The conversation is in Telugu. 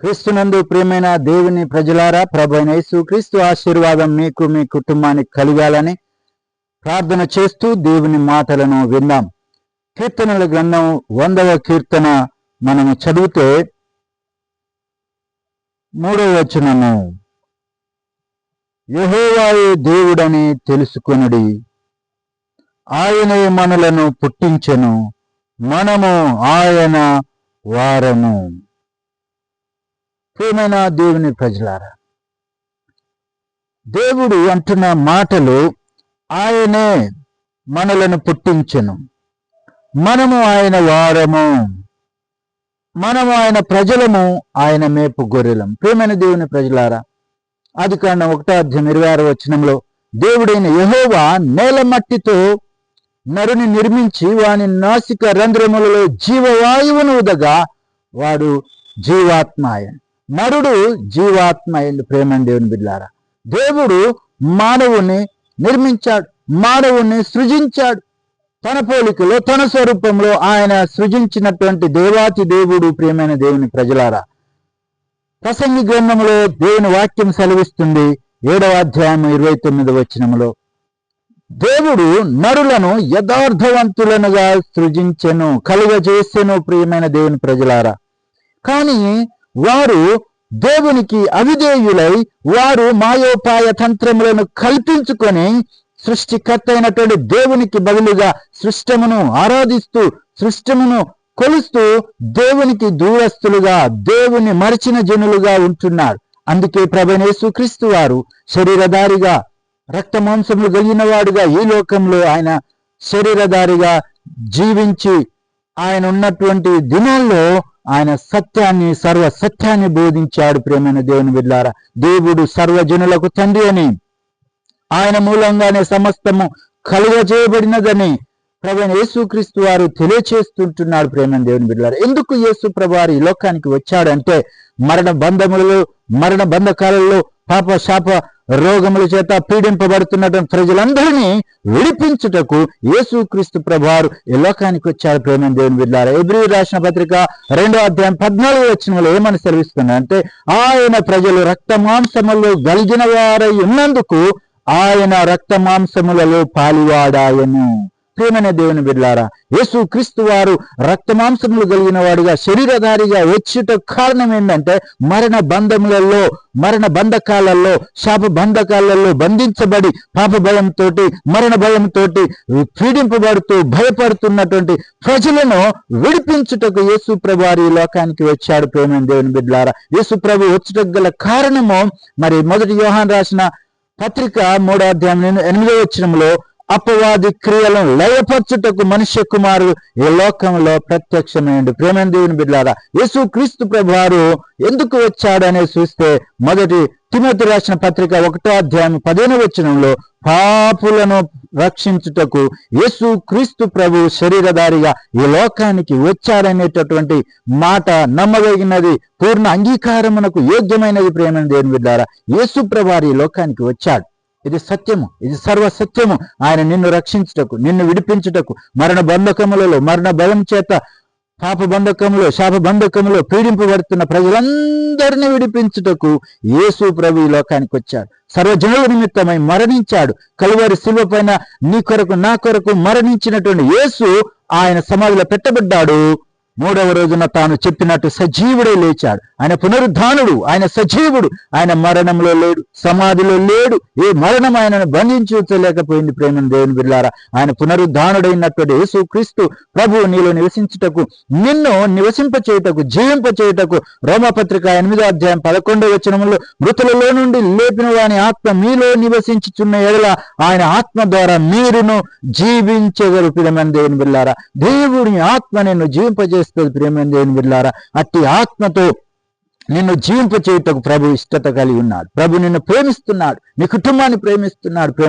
క్రీస్తునందు ప్రియమైన దేవుని ప్రజలారా ప్రభు అయిన క్రీస్తు ఆశీర్వాదం మీకు మీ కుటుంబానికి కలగాలని ప్రార్థన చేస్తూ దేవుని మాటలను విందాం కీర్తనల గ్రంథం వందవ కీర్తన మనము చదివితే మూడవ వచనము యహోవాయే దేవుడని తెలుసుకొనుడి. ఆయనే మనలను పుట్టించెను మనము ఆయన వారము. ప్రియమైన దేవుని ప్రజలారా దేవుడు అంటున్న మాటలు ఆయనే మనలను పుట్టించను. మనము ఆయన వారము. మనము ఆయన ప్రజలము ఆయన మేపు గొర్రెలం. ప్రియమైన దేవుని ప్రజలారా అది కారణం ఒకటో అధ్యాయం ఇరవై ఆరు వచనంలో దేవుడైన యహోవా నేల మట్టితో నరుని నిర్మించి వాని నాసిక రంధ్రములలో జీవవాయువును ఉదగా వాడు జీవాత్మాయను నరుడు జీవాత్మాయండు ప్రేమని దేవుని బిడ్డారా. దేవుడు మానవుని నిర్మించాడు మానవుని సృజించాడు. తన పోలికలో తన స్వరూపంలో ఆయన సృజించినటువంటి దేవాతి దేవుడు ప్రియమైన దేవుని ప్రజలారా. ప్రసంగి గ్రంథంలో దేవుని వాక్యం సెలవిస్తుంది ఏడవ అధ్యాయం ఇరవై తొమ్మిది వచ్చినములో దేవుడు నరులను యథార్థవంతులనుగా సృజించెను కలుగజేసెను ప్రియమైన దేవుని ప్రజలారా. కానీ వారు దేవునికి అవిధేయులై వారు మాయోపాయ తంత్రములను కల్పించుకొని సృష్టికర్త అయినటువంటి దేవునికి బదులుగా సృష్టమును ఆరాధిస్తూ సృష్టమును కొలుస్తూ దేవునికి దూరస్తులుగా దేవుని మరిచిన జనులుగా ఉంటున్నారు. అందుకే ప్రభనేసు క్రీస్తు వారు శరీరధారిగా రక్త మాంసములు కలిగిన వాడుగా ఈ లోకంలో ఆయన శరీరధారిగా జీవించి ఆయన ఉన్నటువంటి దినాల్లో ఆయన సత్యాన్ని సర్వ సత్యాన్ని బోధించాడు ప్రేమైన దేవుని బిడ్డారా. దేవుడు సర్వజనులకు తండ్రి అని ఆయన మూలంగానే సమస్తము కలుగజేయబడినదని ప్రభు యేసుక్రీస్తు వారు తెలియచేస్తుంటున్నాడు ప్రేమైన దేవుని బిడ్డారు. ఎందుకు యేసు ప్రభువారు ఈ లోకానికి వచ్చాడంటే మరణ బంధములలో మరణ బంధకాలలో పాప శాప రోగముల చేత పీడింపబడుతున్నటువంటి ప్రజలందరినీ విడిపించుటకు యేసుక్రీస్తు ప్రభువారు ఈ లోకానికి వచ్చారు. ప్రేమ దేవుని బిడ్డారు ఎబ్రి రాసిన పత్రిక రెండో అధ్యాయం పద్నాలుగు వచ్చిన ఏమని సెలవిస్తున్నా ఆయన ప్రజలు రక్త మాంసములు గలిగిన వారై ఉన్నందుకు ఆయన రక్త మాంసములలో పాలివాడాయను. ప్రేమైన దేవుని బిడ్లారా యేసు క్రీస్తు వారు రక్తమాంసములు కలిగిన వాడిగా శరీరధారిగా వచ్చుట కారణం ఏంటంటే మరణ బంధములలో మరణ బంధకాలలో శాప బంధకాలలో బంధించబడి పాప భయంతో మరణ భయంతో పీడింపబడుతూ భయపడుతున్నటువంటి ప్రజలను విడిపించుటకు యేసు ప్రభు వారి లోకానికి వచ్చాడు ప్రేమైన దేవుని బిడ్లారా యేసు ప్రభు వచ్చుటకు గల కారణము మరి మొదటి యోహాన్ రాసిన పత్రిక మూడో అధ్యాయం ఎనిమిదో వచ్చినంలో అపవాది క్రియలను లయపరచుటకు మనుష్య కుమారుడు ఈ లోకంలో ప్రత్యక్షమైండు ప్రేమ దేవుని బిడ్డారా యేసు క్రీస్తు ప్రభువారు ఎందుకు వచ్చాడనే చూస్తే మొదటి తిమతి రాసిన పత్రిక ఒకటో అధ్యాయం పదిహేను వచనంలో పాపులను రక్షించుటకు యేసు క్రీస్తు ప్రభు శరీరధారిగా ఈ లోకానికి వచ్చాడనేటటువంటి మాట నమ్మదగినది పూర్ణ అంగీకారమునకు యోగ్యమైనది ప్రేమ దేవుని బిడ్డారా యేసు ప్రభు ఈ లోకానికి వచ్చాడు. ఇది సత్యము ఇది సర్వ సత్యము ఆయన నిన్ను రక్షించుటకు నిన్ను విడిపించుటకు మరణ బంధకములలో మరణ భయం చేత పాప బంధకములో శాప బంధకములో పీడింపబడుతున్న ప్రజలందరినీ విడిపించుటకు యేసు ప్రభు ఈ లోకానికి వచ్చాడు. సర్వజనుల నిమిత్తమై మరణించాడు. కలువారి శిల్వ పైన నీ కొరకు నా కొరకు మరణించినటువంటి యేసు ఆయన సమాధిలో పెట్టబడ్డాడు. మూడవ రోజున తాను చెప్పినట్టు సజీవుడే లేచాడు. ఆయన పునరుద్ధానుడు ఆయన సజీవుడు ఆయన మరణంలో లేడు సమాధిలో లేడు ఏ మరణం ఆయనను బంధించలేకపోయింది ప్రేమ దేవుని బిడ్డారా ఆయన పునరుద్ధానుడైనటువంటి యేసు క్రీస్తు ప్రభు నీలో నివసించుటకు నిన్ను నివసింప చేయుటకు జీవింప చేయుటకు రోమపత్రిక ఎనిమిదో అధ్యాయం పదకొండవ వచనంలో మృతులలో నుండి లేపిన వాని ఆత్మ మీలో నివసించుచున్న ఎడల ఆయన ఆత్మ ద్వారా మీరును జీవించగలరు దేవుని బిల్లారా దేవుని ఆత్మ నిన్ను జీవింపజేస్తుంది ప్రియమైన దేవుని బిల్లారా అట్టి ఆత్మతో నిన్ను జీవింప చేయుటకు ప్రభు ఇష్టత కలిగి ఉన్నాడు. ప్రభు నిన్ను ప్రేమిస్తున్నాడు. నీ కుటుంబాన్ని ప్రేమిస్తున్నాడు. ప్రేమ